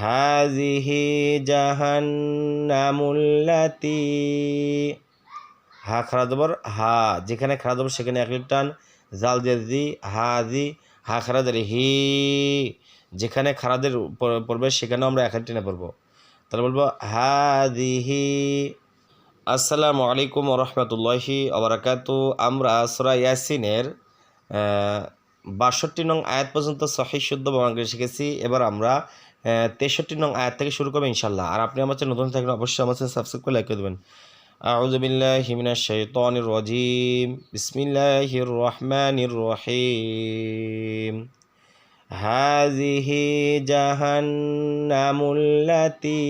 হাজিহি জাহান্নামুল্লাতি। হা খারা জবর, হা, যেখানে খারা সেখানে এক টান, জাল দিয়ে হাজি হা খারা হি যেখানে খারাদের পড়বে সেখানেও আমরা এক টেনে পড়ব। তাহলে বলব হাদিহি আসসালামু আলাইকুম রহমতুল্লাহি আবরাকাতু আমরা সুরা ইয়াসিনের বাষট্টি নং আয়াত পর্যন্ত সহি শুদ্ধ বাংলা শিখেছি। এবার আমরা তেষট্টি নং আয়াত থেকে শুরু করবো ইনশাল্লাহ আর আপনি আমার চ্যানেল নতুন থাকলে অবশ্যই আমার চ্যানেল সাবস্ক্রাইব করে লাইক করে দেবেন أعوذ بالله من الشيطان الرجيم بسم الله الرحمن الرحيم هذه جهنم التي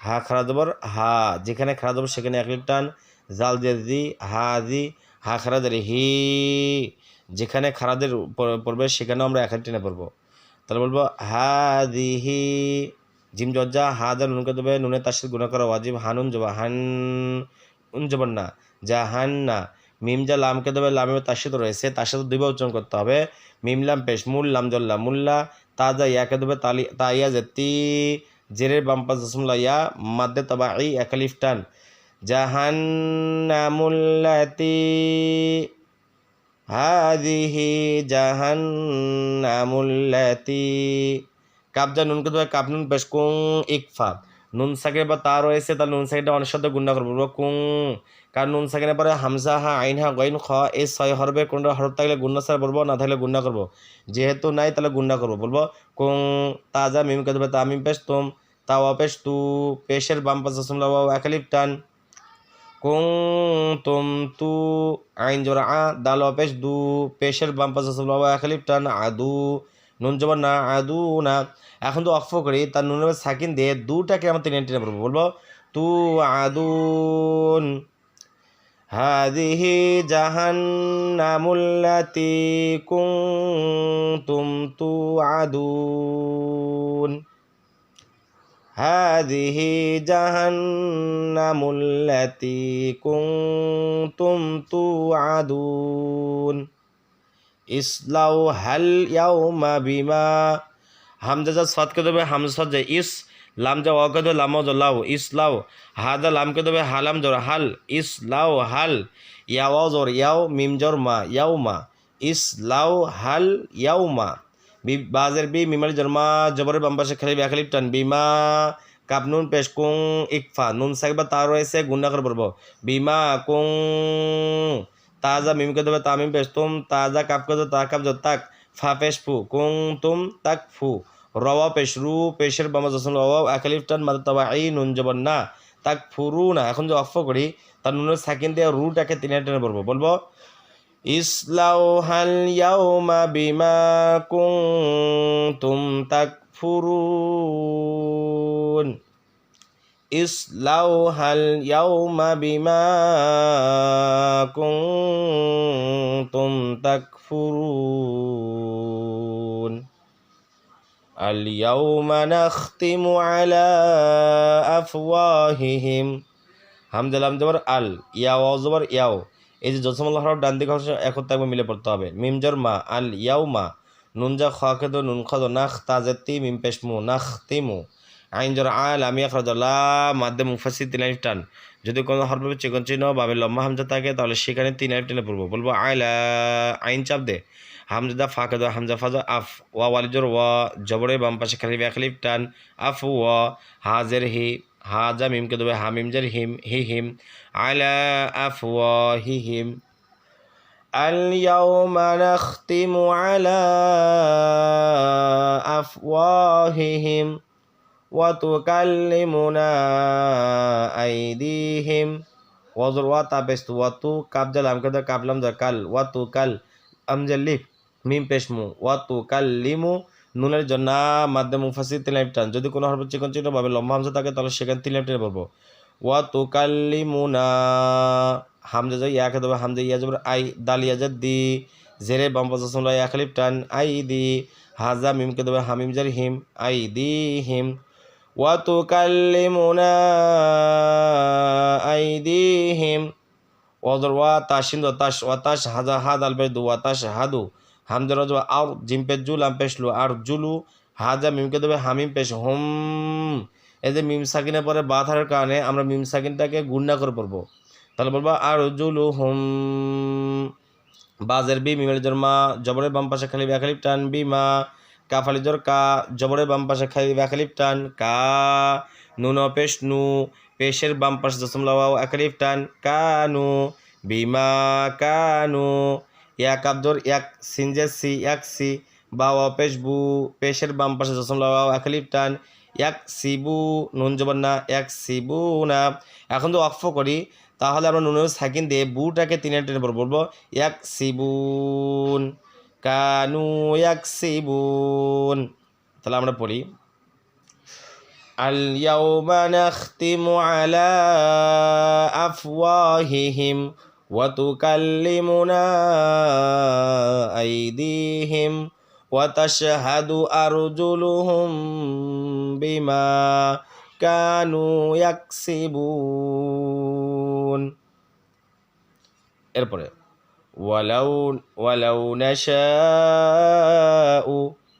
হা খারা জবর হা যেখানে খারা জবর সেখানে এক লিপ টান জাল দিয়ে দি হা দি হা খারা দের হি যেখানে খারাদের পর- পড়বে সেখানেও আমরা এক টেনে পড়বো তাহলে বলব হা দি জিম জজ্জা হা দা নুনকে দেবে নুনে তার সাথে গুণা করা ওয়াজিব হানুন জবা, হান উন জবর না, যা হান না, মিম যা লামকে দেবে লামে তার সাথে রয়েছে তার সাথে দুইবার উচ্চারণ করতে হবে, মিম লাম পেশ, মুল লাম জল্লা মুল্লা তাজা ইয়াকে দেবে, তালি, তা তাইয়া জেতি জেরের বাম্পা জসমুল্লা ইয়া মাদ্দে তবা এই একালিফ টান জাহান্নামুল্লাতি হাদিহি জাহান্নামুল্লাতি। কাবজা নুনকে দেবে কাপ নুন পেশ কুং ইকফা। নুন সাকে বা তা রয়েছে তার নুন সাকিটা অনেক সাথে গুন্ডা করব, বলব কুং। কারণ নুন সাকিনের পরে হামজা হা, আইন হা, গইন খ এই ছয় হরবে, কোনটা হরফ থাকলে গুন্ডা সার বলব, না থাকলে গুন্ডা করব। যেহেতু নাই, তাহলে গুন্ডা করব, বলব কুং। তাজা মিমকে দেবে তা মিম পেশ তুম তা অপেশ তু, পেশের বাম পাশে সুমলা একালিপ টান। কুং তুম তু আইন জোর আ দাল ওয়া পেশ দু পেশের বাম পাশে সুমলা ওয়া একালিপ টান আদু নুন জবর না আদু না এখন তো অক্ষ করি তার নুনের সাকিন দিয়ে দুটাকে আমরা টেনে টেনে পড়বো বলবো তু আদুন هذه جهنم التي كنتم توعدون هذه جهنم التي كنتم توعدون اصلوها اليوم بما হামজা যা সাদকে দেবে হামজা সাদ যায় ইস লাম যা ওয়াকে দেবে লাম যা লাউ ইস লাউ হাদা লামকে দেবে হালাম জোর হাল ইস লাউ হাল ইয়াও জোর ইয়াও মিম জোর মা ইয়াও মা ইস লাউ হাল ইয়াও মা বি বাজের বি মিমালি জোর মা জবরের বাম্পাসে খেলে ব্যাখালিপ টান বিমা, কাপ নুন, পেশ কুং, ইকফা, নুন সাকিবা তার রয়েছে, গুন্ডা করে পড়ব। বিমা, কুং, তাজা মিমকে দেবে তামিম পেশ তুম, তাজা কাপকে দেবে তা কাপ তাক, ফা, পেশ ফু, কুং, তুম, তাক, ফু। রওয়া, পেশ রু, পেশের বামা জসন রওয়া একালিফ টান, মাদা তবা এই নুন জবন না, তাক ফুরু না। এখন যে অফ করি, তার নুনের সাকিন দিয়ে রুটাকে তিনে টেনে পড়ব। বলব إصلوها اليوم بما كنتم تكفرون. إصلوها اليوم بما كنتم تكفرون. اليوم نختم على أفواههم. همد لام زبر ال يا واو زبر ياو. এই যে জসমুল্লাহ হরফ ডান দিকে এখন থাকবে মিলে পড়তে হবে। মিম জর মা, আল ইয়াও মা নুন যা খ খেদ নুন খদ, নাখ তাজেতি, মিম পেশমু নাখ তিমু। আইন জর আল আমি আখরাজলা মাদ্দে মুফাসি তিন আলিফ টান। যদি কোনো হরফে চিকন চিহ্ন বাবে লম্বা হামজা থাকে, তাহলে সেখানে তিন আলিফ টেনে পড়ব। বলব আইলা আইন চাপ দে। হামজা ফাঁকে দো হামজা ফাজা, আফ, ওয়া ওয়ালিজর ওয়া, জবরে বাম পাশে খালি ব্যাখালিফ টান, আফ, ওয়া, হাজের হি হাজা মিমকে দেবে হামিম জের হিম হি হিম আলা আফ ওয়া হি হিম اليوم نختم على أفواههم وتكلمنا أيديهم وزر واتا بست واتو كابجل أم كده كابلم ذا كال واتو كال أمجل ليف মিম পেশমু ওয়াতু কাল্লিমু নুনের জন্য মাধ্যমে মুফাসি তিন লাইফ টান। যদি কোনো হরফ চিকন চিকন ভাবে লম্বা হামজা থাকে, তাহলে সেখানে তিন লাইফ টেনে পড়ব ওয়াতু কাল্লিমুনা হামজা যাই এক দেবে, হামজা ইয়া যাবে, আই দালিয়া যা দি, জেরে বাম্পাসমলা এক লিফ টান, আই দি, হাজা মিমকে দেবে, হামিম জার হিম, আই দি হিম। ওয়াতু কাল্লিমুনা আই দি হিম। ওয়া তাসিন তাস ওয়াতাস হাজা, হাদ আলবে দু ওয়াতাস হাদু। হামজা রজবা আর জিম্পে জুল আমপেশলু আর জুলু, হাজা মিমকে দেবে হামিম পেশ হোম। এই যে মিম সাকিনের পরে বা কারণে আমরা মিম সাকিনটাকে গুন্না করে পড়ব। তাহলে বলব আর জুলু হোম। বাজের বি, মিমের জন্মা জবরের বাম পাশে খালি ব্যাখালিপ টান বিমা কাফালি জোর, কা, জবরের বাম পাশে খালি ব্যাখালিপ টান, কা, নুন পেশ নু, পেশের বাম পাশে জসম লাওয়াও একালিপ টান কানু বিমা কানু এক আব্দর এক সিনজে সি এক সি বাওয়া পেশ বু পেশের বাম পাশে জসম লাওয়াও একালিপ টান এক সিবু নুন জবর না এক সিবু না এখন তো অক্ফ করি তাহলে আমরা নুনের সাকিন দিয়ে বুটাকে তিনের টেনে পড়বো বলবো এক সিবুন কানু এক সিবুন তাহলে আমরা পড়ি اليوم نختم على أفواههم وتكلمنا أيديهم وتشهد أرجلهم بما كانوا يكسبون এরপরে ওয়ালাউ ওয়ালাউ নাশাউ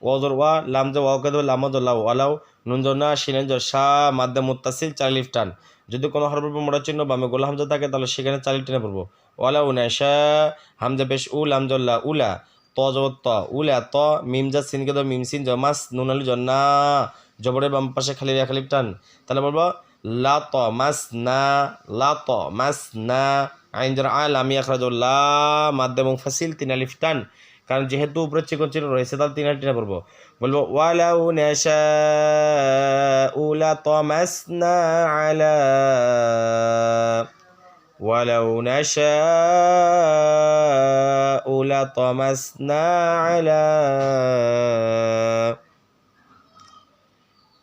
ওয়াজর ওয়া লাম যে ওয়াও কাদু লাম দ লাউ ওয়ালাউ নুন জ না শিন জ শা মাদ্দা মুত্তাসিল চার লিফ টান যদি কোনো হরফের উপর মোড়া চিহ্ন বামে গোলা হামজা থাকে, তাহলে সেখানে চার লিফ টেনে পড়ব। ওয়ালাউ নাশা হামজা পেশ উ, লাম জল্লা উলা ত জবর ত উলা ত, মিম যা সিন কে দ, মিম সিন জ মাস, নুন আলি জন্না জবরের বাম পাশে খালি রেখা লিফ টান। তাহলে বলব, লা ত মাস না, লা ত মাস না, আইন যারা আল আমি আখরাজুল্লাহ মাধ্যম ফাসিল তিন আলিফ টান। কারণ যেহেতু উপরে চিকন চিকন রয়েছে তাহলে তিন টিনা করব। বলব নেশা উলা নেশা উলা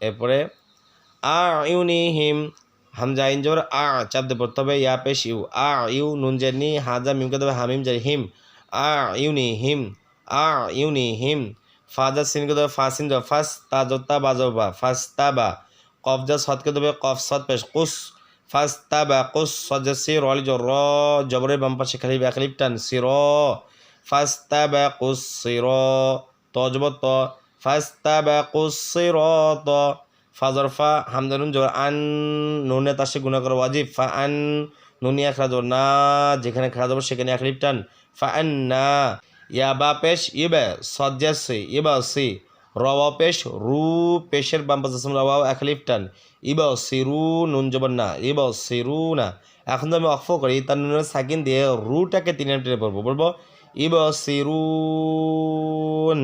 এরপরে আ হামজা ইনজোর আ চাপ তবে ইয়া পেশ ইউ আ ইউ নুন জেনি হাজা মিমকে দেবে হামিম জারি হিম আ ইউনি হিম আ ইউনি হিম। ফাজা সিনকে দেবে ফাসিন জো ফাস তাজতা বাজবা ফাস তাবা কফজা সদকে দেবে কফ সদ পেশ, কুস। ফাস তাবা কুস সজা সি রল জো, র। জবরের বাম পাশে খালি ব্যাকলিপ টান সির ফাস তাবা কুস সির তজব ত ফাস তাবা কুস সির ত। ফাজরফা হামদানুন জোর আন, নুনে তার সে গুণা করা, ওয়াজিব। ফা, আন, নুনি এক রাজর না, যেখানে খাওয়া যাব সেখানে এক লিপ টান। ফা আন না ইয়া বা পেশ ইবে সজ্জাসি ইবা সি রওয়া পেশ রু পেশের বাম পাশে রওয়াও এক লিপ টান ইবা সিরু নুন জবর না ইবা সিরু না এখন তো আমি অক্ফ করি তার নুনের সাকিন দিয়ে রুটাকে তিন টেনে পড়বো বলবো ইবা সিরুন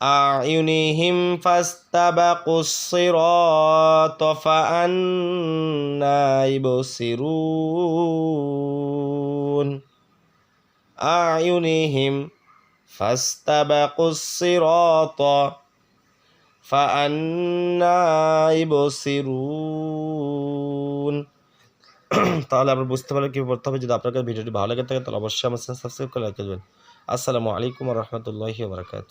أعينهم فاستبقوا الصراط فأنا يبصرون أعينهم فاستبقوا الصراط فأنا يبصرون তাহলে আমরা বুঝতে পারলে কী করতে হবে যদি আপনার কাছে ভিডিওটি ভালো লাগে থাকে তাহলে অবশ্যই আমার সাবস্ক্রাইব করে রাখবেন আসসালামু আলাইকুম রহমতুল্লাহি বারকাত